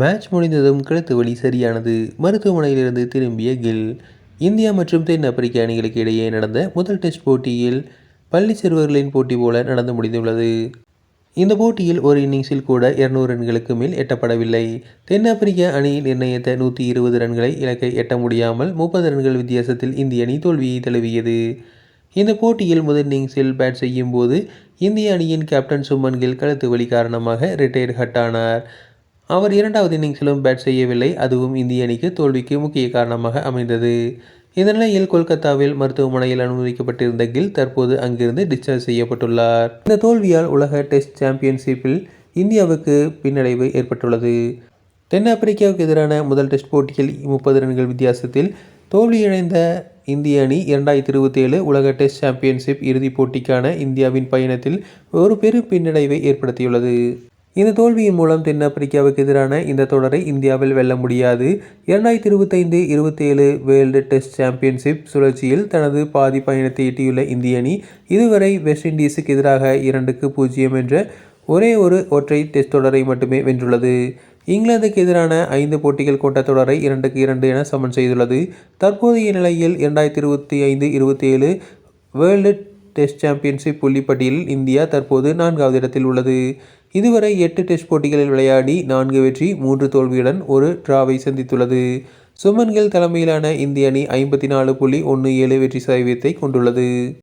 Match முடிந்ததும் கழுத்து வலி சரியானது. மருத்துவமனையிலிருந்து திரும்பிய கில் இந்தியா மற்றும் தென் ஆப்பிரிக்க அணிகளுக்கு இடையே நடந்த முதல் டெஸ்ட் போட்டியில் பள்ளி சிறுவர்களின் போட்டி போல நடந்து முடிந்துள்ளது. இந்த போட்டியில் ஒரு இன்னிங்ஸில் கூட இருநூறு ரன்களுக்கு மேல் எட்டப்படவில்லை. தென்னாப்பிரிக்க அணி நிர்ணயித்த நூற்றி இருபது ரன்களை இலக்கை எட்ட முடியாமல் முப்பது ரன்கள் வித்தியாசத்தில் இந்திய அணி தோல்வியை தழுவியது. இந்த போட்டியில் முதல் இன்னிங்ஸில் பேட் செய்யும் போது இந்திய அணியின் கேப்டன் சுமன் கில் கழுத்து வலி காரணமாக ரிட்டையர்ட் ஹட்டானார். அவர் இரண்டாவது இன்னிங்ஸிலும் பேட் செய்யவில்லை. அதுவும் இந்திய அணிக்கு தோல்விக்கு முக்கிய காரணமாக அமைந்தது. இந்த கொல்கத்தாவில் மருத்துவமனையில் அனுமதிக்கப்பட்டிருந்த கில் தற்போது அங்கிருந்து டிஸ்சார்ஜ் செய்யப்பட்டுள்ளார். இந்த தோல்வியால் உலக டெஸ்ட் சாம்பியன்ஷிப்பில் இந்தியாவுக்கு பின்னடைவு ஏற்பட்டுள்ளது. தென்னாப்பிரிக்காவுக்கு எதிரான முதல் டெஸ்ட் போட்டியில் முப்பது ரன்கள் வித்தியாசத்தில் தோல்வியடைந்த இந்திய அணி இரண்டாயிரத்தி இருபத்தி ஏழு உலக டெஸ்ட் சாம்பியன்ஷிப் இறுதிப் போட்டிக்கான இந்தியாவின் பயணத்தில் ஒரு பெரும் பின்னடைவை ஏற்படுத்தியுள்ளது. இந்த தோல்வியின் மூலம் தென்னாப்பிரிக்காவுக்கு எதிரான இந்த தொடரை இந்தியாவில் வெல்ல முடியாது. இரண்டாயிரத்தி இருபத்தைந்து இருபத்தேழு வேர்ல்டு டெஸ்ட் சாம்பியன்ஷிப் சுழற்சியில் தனது பாதி பயணத்தை எட்டியுள்ள இந்திய அணி இதுவரை வெஸ்ட் இண்டீஸுக்கு எதிராக இரண்டுக்கு பூஜ்ஜியம் என்ற ஒரே ஒரு ஒற்றை டெஸ்ட் தொடரை மட்டுமே வென்றுள்ளது. இங்கிலாந்துக்கு எதிரான ஐந்து போட்டிகள் கொண்ட தொடரை இரண்டுக்கு இரண்டு என சமன் செய்துள்ளது. தற்போதைய நிலையில் இரண்டாயிரத்தி இருபத்தி ஐந்து இருபத்தி ஏழு வேர்ல்டு டெஸ்ட் சாம்பியன்ஷிப் புள்ளிப்பட்டியலில் இந்தியா தற்போது நான்காவது இடத்தில் உள்ளது. இதுவரை எட்டு டெஸ்ட் போட்டிகளில் விளையாடி நான்கு வெற்றி மூன்று தோல்வியுடன் ஒரு டிராவை சந்தித்துள்ளது. சுமன்கில் தலைமையிலான இந்திய அணி ஐம்பத்தி நாலு புள்ளி ஒன்று ஏழு வெற்றி சதவீதத்தை கொண்டுள்ளது.